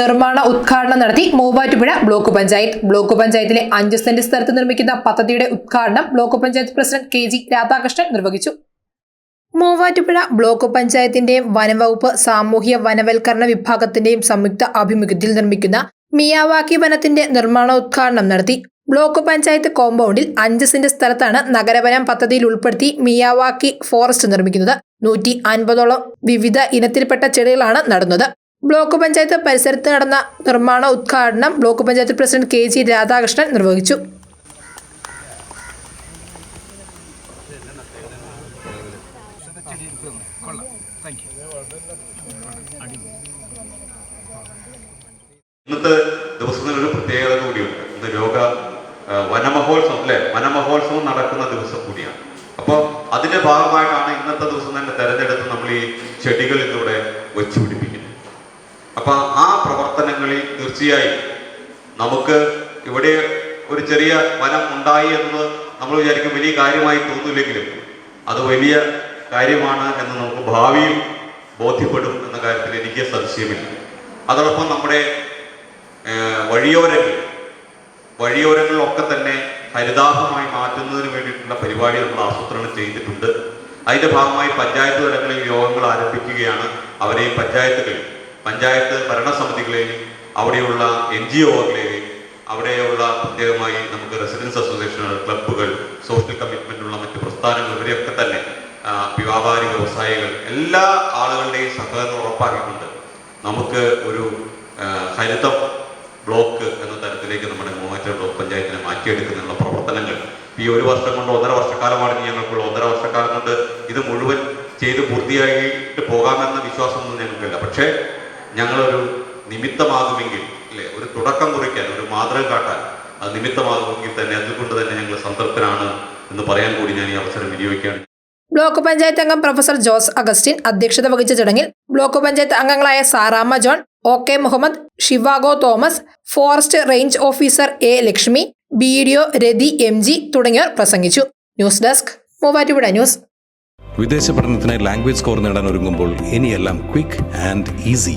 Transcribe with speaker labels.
Speaker 1: നിർമ്മാണ ഉദ്ഘാടനം നടത്തി മൂവാറ്റുപുഴ ബ്ലോക്ക് പഞ്ചായത്ത്. ബ്ലോക്ക് പഞ്ചായത്തിലെ അഞ്ച് സെന്റ് സ്ഥലത്ത് നിർമ്മിക്കുന്ന പദ്ധതിയുടെ ഉദ്ഘാടനം block panchayat president K G Radhakrishnan നിർവഹിച്ചു. മൂവാറ്റുപുഴ ബ്ലോക്ക് പഞ്ചായത്തിന്റെയും വനംവകുപ്പ് സാമൂഹ്യ വനവൽക്കരണ വിഭാഗത്തിന്റെയും സംയുക്ത ആഭിമുഖ്യത്തിൽ നിർമ്മിക്കുന്ന മിയാവാക്കി വനത്തിന്റെ നിർമ്മാണ നിർമ്മാണോദ്ഘാടനം നടത്തി. ബ്ലോക്ക് പഞ്ചായത്ത് കോമ്പൗണ്ടിൽ അഞ്ച് സെന്റ് സ്ഥലത്താണ് നഗരവനം പദ്ധതിയിൽ ഉൾപ്പെടുത്തി മിയാവാക്കി ഫോറസ്റ്റ് നിർമ്മിക്കുന്നത്. നൂറ്റി അൻപതോളം വിവിധ ഇനത്തിൽപ്പെട്ട ചെടികളാണ് നടുന്നത്. ബ്ലോക്ക് പഞ്ചായത്ത് പരിസരത്ത് നടന്ന നിർമ്മാണ ഉദ്ഘാടനം block panchayat president K G Radhakrishnan നിർവഹിച്ചു.
Speaker 2: ഇന്നത്തെ ദിവസത്തിനൊരു പ്രത്യേകത കൂടിയുണ്ട്. ഇന്ന് ലോക വനമഹോത്സവം അല്ലെ? വനമഹോത്സവം നടക്കുന്ന ദിവസം കൂടിയാണ്. അപ്പോൾ അതിന്റെ ഭാഗമായിട്ടാണ് ഇന്നത്തെ ദിവസം തന്നെ തെരഞ്ഞെടുത്ത് നമ്മൾ ഈ ചെടികളിലൂടെ വെച്ചുപിടിപ്പിക്കുന്നത്. വെച്ചു പിടിപ്പിക്കുന്നത് അപ്പൊ ആ പ്രവർത്തനങ്ങളിൽ തീർച്ചയായും നമുക്ക് ഇവിടെ ഒരു ചെറിയ വനം ഉണ്ടായി എന്ന് നമ്മൾ വിചാരിക്കും വലിയ കാര്യമായി തോന്നില്ലെങ്കിലും അത് വലിയ കാര്യമാണ് എന്ന് നമുക്ക് ഭാവിയിൽ ബോധ്യപ്പെടും എന്ന കാര്യത്തിൽ എനിക്ക് സംശയമില്ല. അതോടൊപ്പം നമ്മുടെ വഴിയോരങ്ങൾ വഴിയോരങ്ങളിലൊക്കെ തന്നെ ഹരിതാഭമായി മാറ്റുന്നതിന് വേണ്ടിയിട്ടുള്ള പരിപാടി നമ്മൾ ആസൂത്രണം ചെയ്തിട്ടുണ്ട്. അതിന്റെ ഭാഗമായി പഞ്ചായത്ത് തലങ്ങളിൽ യോഗങ്ങൾ ആരംഭിക്കുകയാണ്. അവരെയും പഞ്ചായത്തുകളിൽ പഞ്ചായത്ത് ഭരണസമിതികളെയും അവിടെയുള്ള എൻ ജി ഒകളെയും അവിടെയുള്ള പ്രത്യേകമായി നമുക്ക് റെസിഡൻസ് അസോസിയേഷനുകൾ ക്ലബ്ബുകൾ സോഷ്യൽ കമ്മിറ്റ്മെന്റ് ഉള്ള മറ്റ് പ്രസ്ഥാനങ്ങൾ ഇവരെയൊക്കെ തന്നെ വ്യാപാരി വ്യവസായികൾ എല്ലാ ആളുകളുടെയും സഹകരണം ഉറപ്പാക്കിക്കൊണ്ട് നമുക്ക് ഒരു ഹരിത ഹരിതം ബ്ലോക്ക് എന്ന തരത്തിലേക്ക് നമ്മുടെ മൂവാറ്റ ബ്ലോക്ക് പഞ്ചായത്തിനെ മാറ്റിയെടുക്കുന്നതിനുള്ള പ്രവർത്തനങ്ങൾ. ഈ ഒരു വർഷം കൊണ്ട് ഒന്നര വർഷക്കാലമാണ് ഇനി ഞങ്ങൾക്കുള്ള ഒന്നര വർഷക്കാലം കൊണ്ട് ഇത് മുഴുവൻ ചെയ്ത് പൂർത്തിയായിട്ട് പോകാമെന്ന വിശ്വാസമൊന്നും ഞങ്ങൾക്കില്ല. പക്ഷേ ഞങ്ങളൊരു നിമിത്തമാകുമെങ്കിൽ അല്ലെ? ഒരു തുടക്കം കുറിക്കാൻ ഒരു മാതൃക കാട്ടാൻ അത് നിമിത്തമാകുമെങ്കിൽ തന്നെ അതുകൊണ്ട് തന്നെ ഞങ്ങൾ സംതൃപ്തരാണ് എന്ന് പറയാൻ കൂടി ഞാൻ ഈ അവസരം വിനിയോഗിക്കുകയാണ്.
Speaker 1: ബ്ലോക്ക് പഞ്ചായത്ത് അംഗം പ്രൊഫസർ ജോസ് അഗസ്റ്റിൻ അധ്യക്ഷത വഹിച്ച ചടങ്ങിൽ ബ്ലോക്ക് പഞ്ചായത്ത് അംഗങ്ങളായ Saramma John O K Muhammad Zhivago Thomas forest range officer A Lakshmi B D O Rathi M G തുടങ്ങിയവർ പ്രസംഗിച്ചു. News desk Muvattupuzha news.
Speaker 3: വിദേശ പഠനത്തിന് ലാംഗ്വേജ് സ്കോർ നേടാൻ ഒരുങ്ങുമ്പോൾ ഇനിയെല്ലാം quick and easy.